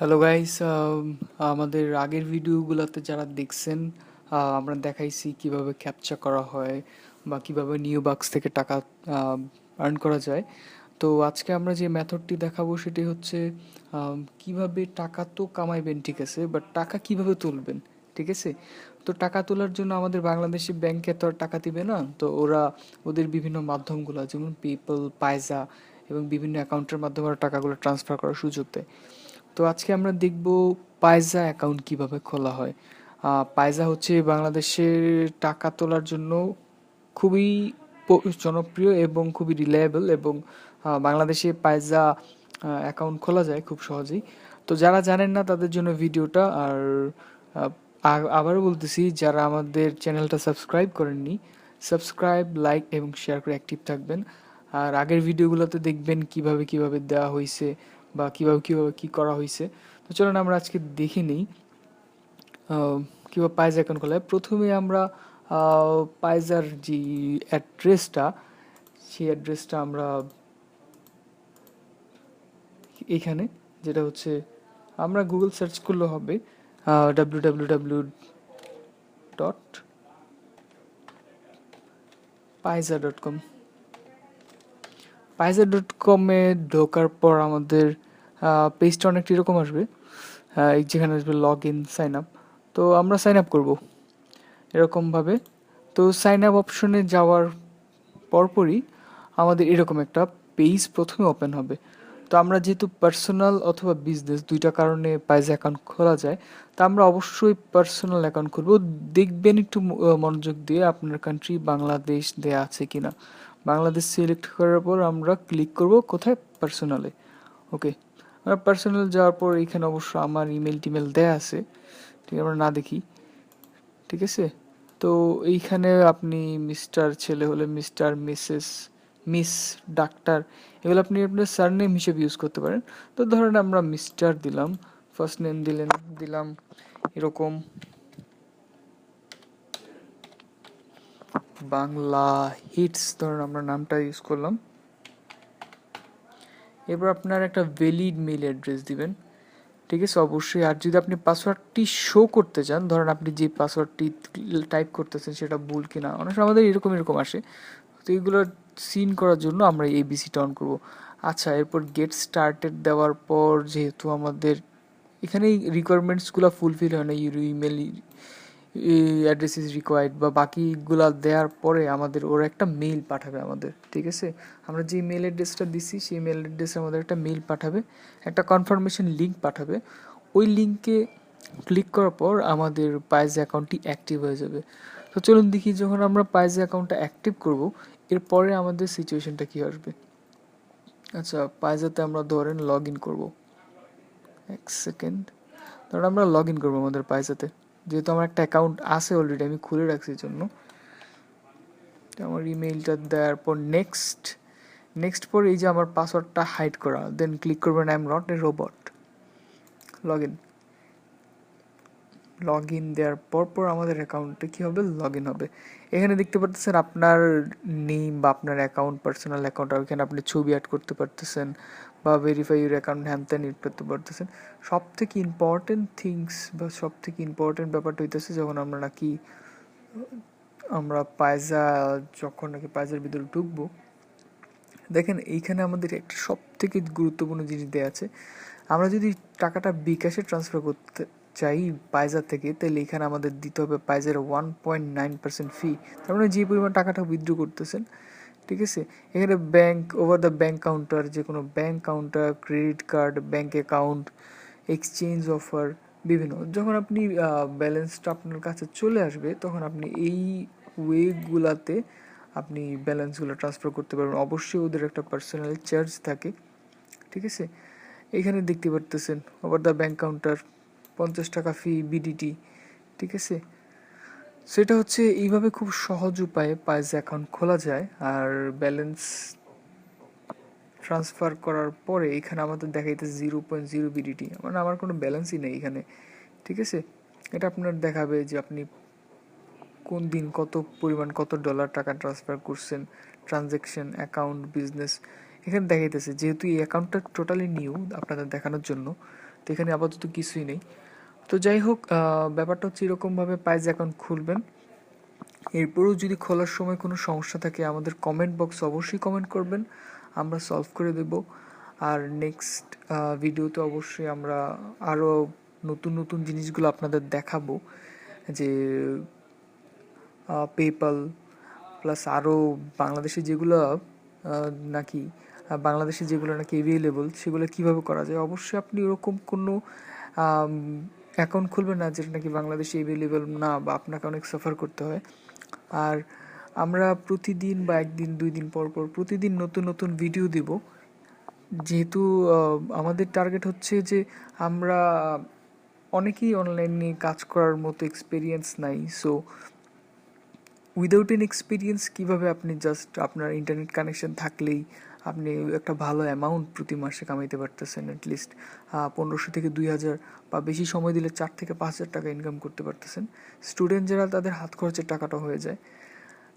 Hello guys আমাদের আগের ভিডিওগুলোতে যারা দেখছেন আমরা দেখাইছি কীভাবে ক্যাপচা করা হয় বা কীভাবে নিউ বাক্স থেকে টাকা আর্ন করা যায়। তো আজকে আমরা যে মেথডটি দেখাবো সেটি হচ্ছে কীভাবে টাকা তো কামাইবেন, ঠিক আছে বাট টাকা কীভাবে তুলবেন, ঠিক আছে? তো টাকা তোলার জন্য আমাদের বাংলাদেশি ব্যাংকে তো আর টাকা দিবে না, তো ওরা ওদের বিভিন্ন মাধ্যমগুলো, যেমন পেপল পায়জা এবং বিভিন্ন অ্যাকাউন্টের মাধ্যমে ওরা টাকাগুলো ট্রান্সফার করার সুযোগ দেয়। তো আজকে আমরা দেখব পায়জা অ্যাকাউন্ট কীভাবে খোলা হয়। পায়জা হচ্ছে বাংলাদেশের টাকা তোলার জন্য খুবই জনপ্রিয় এবং খুবই রিলায়েবল এবং বাংলাদেশে পায়জা অ্যাকাউন্ট খোলা যায় খুব সহজেই। তো যারা জানেন না তাদের জন্য ভিডিওটা আর আবারও বলতেছি, যারা আমাদের চ্যানেলটা সাবস্ক্রাইব করেননি সাবস্ক্রাইব লাইক এবং শেয়ার করে অ্যাক্টিভ থাকবেন। আর আগের ভিডিওগুলোতে দেখবেন কীভাবে কীভাবে দেওয়া হয়েছে বা কীভাবে কীভাবে কি করা হয়েছে তো চলুন আমরা আজকে দেখে নিই কীভাবে পাইজা অ্যাকাউন্ট খোলা। প্রথমে আমরা পায়জার যে অ্যাড্রেসটা, সেই অ্যাড্রেসটা আমরা এখানে, যেটা হচ্ছে, আমরা গুগল সার্চ করলে হবে W W W dot Payza dot com Payza dot কমে ঢোকার পর আমাদের পেজটা অনেকটা এরকম আসবে। যেখানে আসবে লগ ইন সাইন আপ তো আমরা সাইন আপ করব এরকমভাবে। তো সাইন আপ অপশনে যাওয়ার পরপরই আমাদের এরকম একটা পেজ প্রথমে ওপেন হবে। তো আমরা যেহেতু পার্সোনাল অথবা বিজনেস দুইটা কারণে পাইজ অ্যাকাউন্ট খোলা যায়, তা আমরা অবশ্যই পার্সোনাল অ্যাকাউন্ট খুলব। দেখবেন একটু মনোযোগ দিয়ে আপনার কান্ট্রি বাংলাদেশ দেয়া আছে কিনা। বাংলাদেশ সিলেক্ট করার পর আমরা ক্লিক করব কোথায়? পার্সোনালে ওকে আমরা পার্সোনাল যাওয়ার পর এখানে অবশ্য আমার ইমেল টিমেল দেয়া আছে। ঠিক আমরা না দেখি। ঠিক আছে? তো এইখানে আপনি মিস্টার ছেলে হলে মিস্টার মিসেস মিস ডাক্তার এগুলো আপনি আপনার সারনেম হিসেবে ইউজ করতে পারেন। তো ধরেন আমরা মিস্টার দিলাম ফার্স্ট নেম দিলেন, দিলাম, এরকম। বাংলা হিটস ধরেন আমরা নামটা ইউজ করলাম। এবার আপনার একটা ভ্যালিড মেল অ্যাড্রেস দিবেন। ঠিক আছে? অবশ্যই, আর যদি আপনি পাসওয়ার্ডটি শো করতে চান, ধরেন আপনি যে পাসওয়ার্ডটি টাইপ করতেছেন সেটা ভুল কিনা, অনেক সময় আমাদের এরকম এরকম আসে। তো এগুলো সিন করার জন্য আমরা এবিসিটা অন করব। আচ্ছা এরপর গেট স্টার্টেড দেওয়ার পর যেহেতু আমাদের এখানে রিকোয়ারমেন্টসগুলো ফুলফিল হয় না your email address is required বা বাকিগুলা দেওয়ার পরে আমাদের ওরা একটা মেইল পাঠাবে আমাদের, ঠিক আছে? আমরা যে মেল অ্যাড্রেসটা দিছি, সেই মেল অ্যাড্রেসে আমাদের একটা মেইল পাঠাবে, একটা কনফার্মেশন লিঙ্ক পাঠাবে। ওই লিঙ্কে ক্লিক করার পর আমাদের পাইজ অ্যাকাউন্টটি অ্যাক্টিভ হয়ে যাবে। তো চলুন দেখি, যখন আমরা পাইজ অ্যাকাউন্টটা অ্যাক্টিভ করব, এরপরে আমাদের সিচুয়েশনটা কী আসবে? আচ্ছা পাইজাতে আমরা ধরেন লগ ইন করব। এক সেকেন্ড ধরুন আমরা লগ ইন করব আমাদের পাইজাতে যেহেতু আমার একটা অ্যাকাউন্ট আছে অলরেডি আমি খুলে রাখছি জন্য। আমার ইমেইলটা দেওয়ার পর নেক্সট নেক্সট পর এই যে আমার পাসওয়ার্ডটা হাইড করা দেন ক্লিক করবেন I am not a robot log in log in দেওয়ার পর পর আমাদের অ্যাকাউন্টে কী হবে? লগ ইন হবে। এখানে দেখতে পারতেছেন আপনার নেম বা আপনার অ্যাকাউন্ট পার্সোনাল অ্যাকাউন্ট আর এখানে আপনি ছবি অ্যাড করতে পারতেছেন বা ভেরিফাই ইউর অ্যাকাউন্ট হ্যান ত্যান এড করতে পারতেছেন। সব থেকে ইম্পর্টেন্ট থিংস বা সব থেকে ইম্পর্টেন্ট ব্যাপারটা হইতেছে যখন আমরা নাকি, আমরা পায়জা যখন নাকি পায়জার ভিতরে ঢুকবো, দেখেন এইখানে আমাদের একটা সব থেকে গুরুত্বপূর্ণ জিনিস দেওয়া আছে। আমরা যদি টাকাটা বিকাশে ট্রান্সফার করতে চাই পাইজা থেকে। তাহলে এখানে আমাদের দিতে হবে পাইজার one point nine percent fee তার মানে যে পরিমাণ টাকাটা উইথড্র করতেছেন, ঠিক আছে? এখানে bank over the bank counter যে কোনো bank counter credit card bank account exchange offer বিভিন্ন। যখন আপনি ব্যালেন্সটা আপনার কাছে চলে আসবে, তখন আপনি এই ওয়েগুলাতে আপনি ব্যালেন্সগুলো ট্রান্সফার করতে পারবেন। অবশ্যই ওদের একটা পার্সোনাল চার্জ থাকে, ঠিক আছে? এখানে দেখতে পারতেছেন ওভার দ্য ব্যাংক কাউন্টার পঞ্চাশ টাকা ফি বিডিটি ঠিক আছে? সেটা হচ্ছে এইভাবে খুব সহজ উপায়ে পাইজ অ্যাকাউন্ট খোলা যায় আর ব্যালেন্স ট্রান্সফার করার পরে এখানে আমাদের দেখাইতে জিরো পয়েন্ট জিরো বিডিটি মানে আমার কোনো ব্যালেন্সই নেই এখানে, ঠিক আছে? এটা আপনার দেখাবে যে আপনি কোন দিন কত পরিমাণ, কত ডলার টাকা ট্রান্সফার করছেন ট্রানজ্যাকশন অ্যাকাউন্ট বিজনেস এখানে দেখাইতেছে, যেহেতু এই অ্যাকাউন্টটা টোটালি নিউ আপনাদের দেখানোর জন্য তো এখানে আপাতত কিছুই নেই। তো যাই হোক ব্যাপারটা হচ্ছে এরকমভাবে পাইজ অ্যাকাউন্ট খুলবেন। এরপরেও যদি খোলার সময় কোনো সমস্যা থাকে, আমাদের কমেন্ট বক্স অবশ্যই কমেন্ট করবেন। আমরা সলভ করে দেব। আর নেক্সট ভিডিওতে অবশ্যই আমরা আরও নতুন নতুন জিনিসগুলো আপনাদের দেখাবো। যে পেপাল প্লাস আরও বাংলাদেশে যেগুলো নাকি বাংলাদেশে যেগুলো নাকি অ্যাভেলেবল সেগুলো কীভাবে করা যায়? অবশ্যই আপনি ওরকম কোনো অ্যাকাউন্ট খুলবেন না যেটা নাকি বাংলাদেশে অ্যাভেলেবল না বা আপনাকে অনেক সাফার করতে হয়। আর আমরা প্রতিদিন বা একদিন, দুই দিন পর পর প্রতিদিন নতুন নতুন ভিডিও দিব। যেহেতু আমাদের টার্গেট হচ্ছে যে আমরা অনেকেই অনলাইন নিয়ে কাজ করার মতো এক্সপিরিয়েন্স নাই। সো উইদাউট এন এক্সপিরিয়েন্স কীভাবে আপনি জাস্ট আপনার ইন্টারনেট কানেকশন থাকলেই আপনি একটা ভালো অ্যামাউন্ট প্রতি মাসে কামাইতে পারতেছেন অ্যাটলিস্ট পনেরোশো থেকে দুই হাজার বা বেশি সময় দিলে চার থেকে পাঁচ হাজার টাকা ইনকাম করতে পারতেছেন। স্টুডেন্ট যারা, তাদের হাত খরচের টাকাটা হয়ে যায়।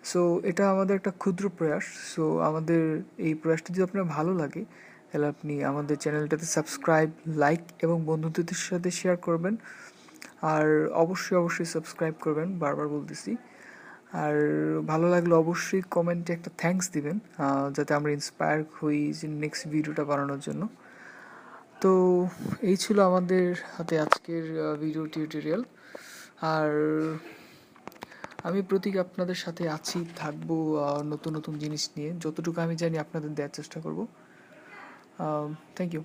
সো এটা আমাদের একটা ক্ষুদ্র প্রয়াস। সো আমাদের এই প্রয়াসটা যদি আপনার ভালো লাগে, তাহলে আপনি আমাদের চ্যানেলটাতে সাবস্ক্রাইব লাইক এবং বন্ধুদের সাথে শেয়ার করবেন। আর অবশ্যই অবশ্যই সাবস্ক্রাইব করবেন। বারবার বলতেছি আর ভালো লাগলে অবশ্যই কমেন্টে একটা থ্যাঙ্কস দিবেন যাতে আমরা ইন্সপায়ার হই যে নেক্সট ভিডিওটা বানানোর জন্য। তো এই ছিল আমাদের হাতে আজকের ভিডিও টিউটোরিয়াল আর আমি প্রতীক আপনাদের সাথে আছি, থাকব নতুন নতুন জিনিস নিয়ে। যতটুকু আমি জানি আপনাদের দেওয়ার চেষ্টা করব। Thank you